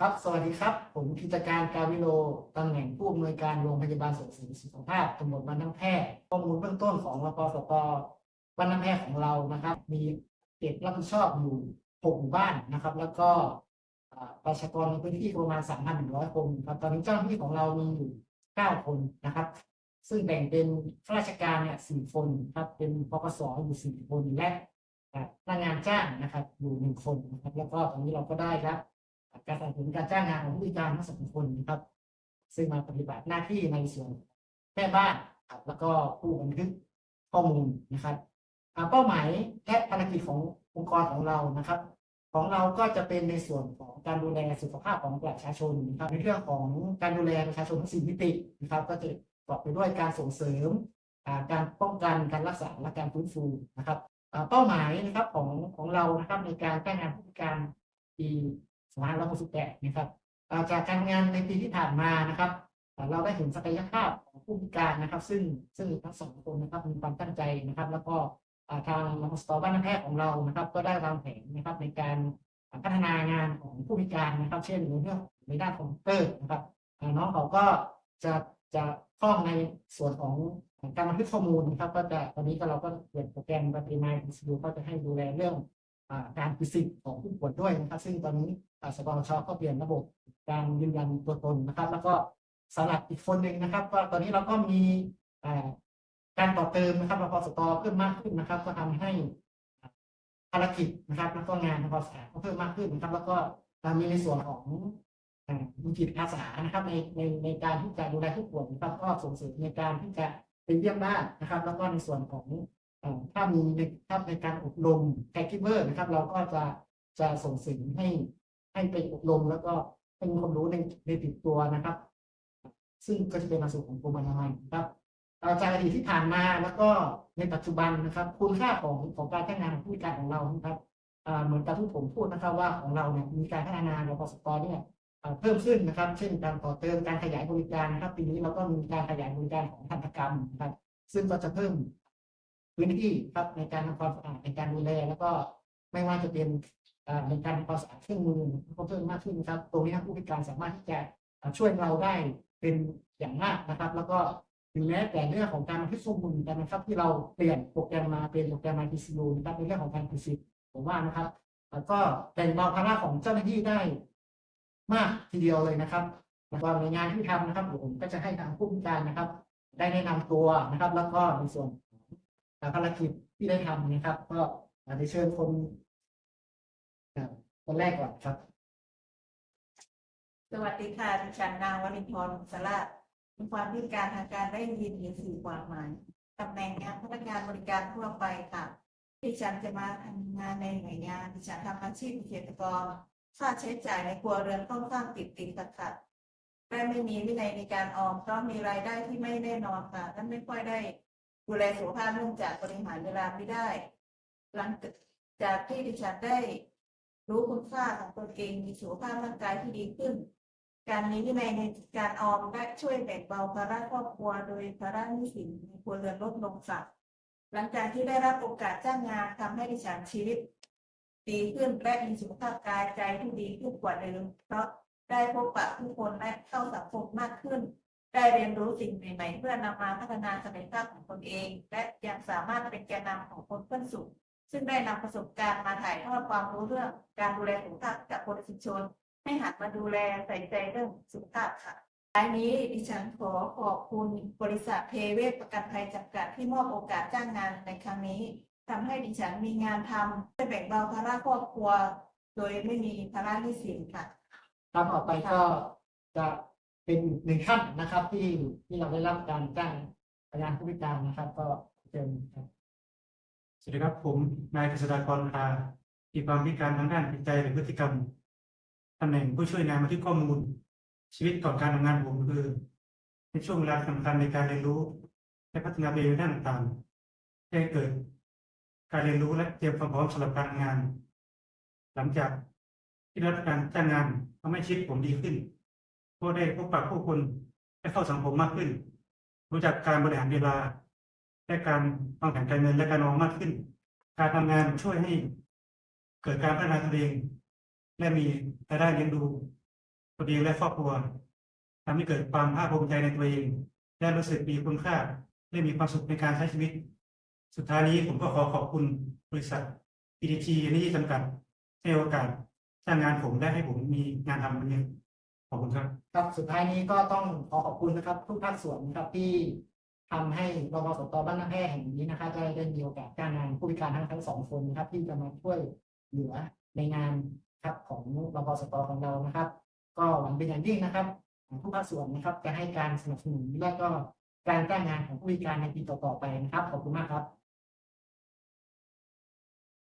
ครับ สวัสดีครับ ผมกิจการกาวิโลตำแหน่งผู้อำนวยการโรงพยาบาลส่งเสริมสุขภาพตำบลบ้านน้ำแพร่ข้อมูลเบื้องต้นของรปสตบ้านน้ำแพร่ของเรานะครับ มีเขตรับผิดชอบอยู่หกหมู่บ้านนะครับ แล้วก็ประชากรในพื้นที่ประมาณ 3,100 คนครับตอนนี้เจ้าหน้าที่ของเรามีอยู่ 9 คนนะครับ ซึ่งแบ่งเป็นข้าราชการเนี่ยสี่คนครับเป็นปกสอยู่สี่คนและอ่าพนักงานจ้างนะครับ อยู่หนึ่งคนนะครับ แล้วก็ตอนนี้เราก็ได้ครับ การสนับสนุนการจ้างงานของผู้พิการทั้งสองคนนะครับ ซึ่งมาปฏิบัติหน้าที่ในส่วนแม่บ้านครับแล้วก็ผู้บันทึกข้อมูลนะครับเป้าหมายและภารกิจขององค์กรของเรานะครับ ของเราก็จะเป็นในส่วนของการดูแลสุขภาพของประชาชนนะครับในเรื่องของการดูแลประชาชนทั้งสี่มิตินะครับ ก็จะประกอบไปด้วยการส่งเสริมการป้องกันการรักษาและการฟื้นฟูนะครับเป้าหมายนะครับของของเรานะครับในการจ้างงานผู้พิการปี 2568 นะครับจากการงานในปีที่ผ่านมานะครับ เราได้เห็นศักยภาพของผู้พิการนะครับ ซึ่งซึ่งทั้งสองคนนะครับมีความตั้งใจนะครับ แล้วก็ทางมสตบ้านแพทย์ของเรานะครับ ก็ได้วางแผนนะครับในการพัฒนางานของผู้พิการนะครับ เช่นในเรื่องในด้านคอมพิวเตอร์นะครับน้องเขาก็จะจะคล่องในส่วนของการบันทึกข้อมูลนะครับ ก็จะตอนนี้ก็เราก็เปลี่ยนโปรแกรมบัตรีมายดูก็จะให้ดูแลเรื่อง การฟิสิกส์ของผู้ป่วยด้วยนะครับ ซึ่งตอนนี้อ่าสปชก็เปลี่ยนระบบการยืนยันตัวตนนะครับ แล้วก็สำหรับอีกคนหนึ่งนะครับ ก็ตอนนี้เราก็มีการต่อเติมนะครับรพสตเพิ่มมากขึ้นนะครับ ก็ทำให้ภารกิจนะครับ แล้วก็งานรพสตก็เพิ่มมากขึ้นนะครับ แล้วก็มีในส่วนของอ่ามีจิตอาสานะครับในในในการที่จะดูแลผู้ป่วยนะครับก็ส่งเสริมในการที่จะไปเยี่ยมบ้านนะครับ แล้วก็ในส่วนของ ถ้ามีในถ้าในการอบรมแค r กิเ v อร์นะครับ เราก็จะจะส่งเสริมให้ให้ไปอบรมแล้วก็ให้มีความรู้ในในติดตัวนะครับ ซึ่งก็จะเป็นมาสู่ของกรมอนามัยนะครับเอ่อจากอดีตที่ผ่านมาแล้วก็ในปัจจุบันนะครับ คุณค่าของของการจ้างานของผู้พิการของเรานะครับเหมือนกับที่ผมพูดนะครับว่าของเราเนี่ยมีการพัฒนาในปสตเนี่ยเพิ่มขึ้นนะครับ เช่นการต่อเติมการขยายบริการนะครับ ปีนี้เราก็มีการขยายบริการของทันตกรรมนะครับ ซึ่งก็จะเพิ่ม พื้นที่ครับในการทำความสะอาดในการดูแลแล้วก็ไม่ว่าจะเป็นในการทำความสะอาดเครื่องมือก็เพิ่มมากขึ้นครับ ตรงนี้ผู้พิการสามารถที่จะช่วยเราได้เป็นอย่างมากนะครับ แล้วก็ถึงแม้แต่เรื่องของการบันทึกข้อมูลกันนะครับ ที่เราเปลี่ยนโปรแกรมมาเป็นโปรแกรม IPCU นะครับในเรื่องของการพิสิทธิ์ผมว่านะครับแล้วก็แบ่งเบาภาระของเจ้าหน้าที่ได้มากทีเดียวเลยนะครับแล้วก็ในงานที่ทำนะครับผมก็จะให้ทางผู้พิการนะครับ ได้แนะนำตัวนะครับ แล้วก็ในส่วน ภารกิจที่ได้ทำนะครับ ก็อาจจะเชิญคนคนแรกก่อนครับ สวัสดีค่ะดิฉันนางวรินทร์สละมีความพิการทางการได้ยินมีสื่อความหมายตำแหน่งงานพนักงานบริการทั่วไปค่ะดิฉันจะมาทำงานในหน่วยงานดิฉันทำอาชีพเกษตรกรค่าใช้จ่ายในครัวเรือนค่อนข้างติดติดขัดขัดและไม่มีวินัยในการออมเพราะมีรายได้ที่ไม่แน่นอนค่ะและไม่ค่อยได้ ดูแลสุขภาพเนื่องจากบริหารเวลาไม่ได้ หลังจากที่ดิฉันได้รู้คุณค่าของตนเองมีสุขภาพร่างกายที่ดีขึ้น การมีวินัยในการออมและช่วยแบ่งเบาภาระครอบครัว โดยภาระหนี้สินในครัวเรือนลดลงค่ะหลังจากที่ได้รับโอกาสจ้างงานทำให้ดิฉันชีวิต ดีขึ้นและมีสุขภาพกายใจที่ดีขึ้นกว่าเดิมเพราะได้พบปะผู้คนและเข้าสังคมมากขึ้น ได้เรียนรู้สิ่งใหม่ๆเพื่อนำมาพัฒนาศักยภาพของตนเอง และยังสามารถเป็นแกนนำของคนเพื่อนสูงซึ่งได้นำประสบการณ์มาถ่ายทอดความรู้เรื่องการดูแลสุขภาพกับคนชุมชน ให้หันมาดูแลใส่ใจเรื่องสุขภาพค่ะท้ายนี้ดิฉันขอขอบคุณบริษัทเพเวศประกันภัยจำกัดที่มอบโอกาสจ้างงานในครั้งนี้ทำให้ดิฉันมีงานทำได้แบ่งเบาภาระครอบครัว โดยไม่มีภาระหนี้สินค่ะ ครับต่อไปก็จะ เป็นหนึ่งท่านนะครับ ที่ที่เราได้รับการจ้างงานผู้พิการนะครับ ก็เชิญครับสวัสดีครับผมนายกฤษฎากรคามีความพิการทางด้านจิตใจหรือพฤติกรรมตำแหน่งผู้ช่วยงานบันทึกข้อมูล ชีวิตก่อนการทำงานผมคือในช่วงเวลาสำคัญในการเรียนรู้ และพัฒนาตัวเองในด้านต่างๆให้เกิด การเรียนรู้และเตรียมความพร้อมสำหรับการทำงาน หลังจากที่รับการจ้างงานทำให้ชีวิตผมดีขึ้น เพราะได้พบปะผู้คนและเข้าสังคมมากขึ้น รู้จักการบริหารเวลาและการวางแผนการเงินและการออมมากขึ้น การทำงานช่วยให้เกิดการพัฒนาตัวเอง และมีรายได้เลี้ยงดูตัวเองและครอบครัวทำให้เกิดความภาคภูมิใจในตัวเองและรู้สึกมีคุณค่าและมีความสุขในการใช้ชีวิต สุดท้ายนี้ผมก็ขอขอบคุณบริษัท PDT นี่จำกัดให้โอกาสจ้างงานผมได้ให้ผมมีงานทำวันนี้ ขอบคุณครับ ครับสุดท้ายนี้ก็ต้องขอขอบคุณนะครับ ทุกภาคส่วนนะครับที่ทำให้รพสตบ้านน้ำแพร่แห่งนี้นะครับได้ได้มีโอกาสจ้างงานผู้พิการทั้งทั้งสองคนนะครับ ที่จะมาช่วยเหลือในงานครับของรพสตของเรานะครับ ก็หวังเป็นอย่างยิ่งนะครับทุกภาคส่วนนะครับ จะให้การสนับสนุนและก็การจ้างงานของผู้พิการในปีต่อๆไปนะครับขอบคุณมากครับ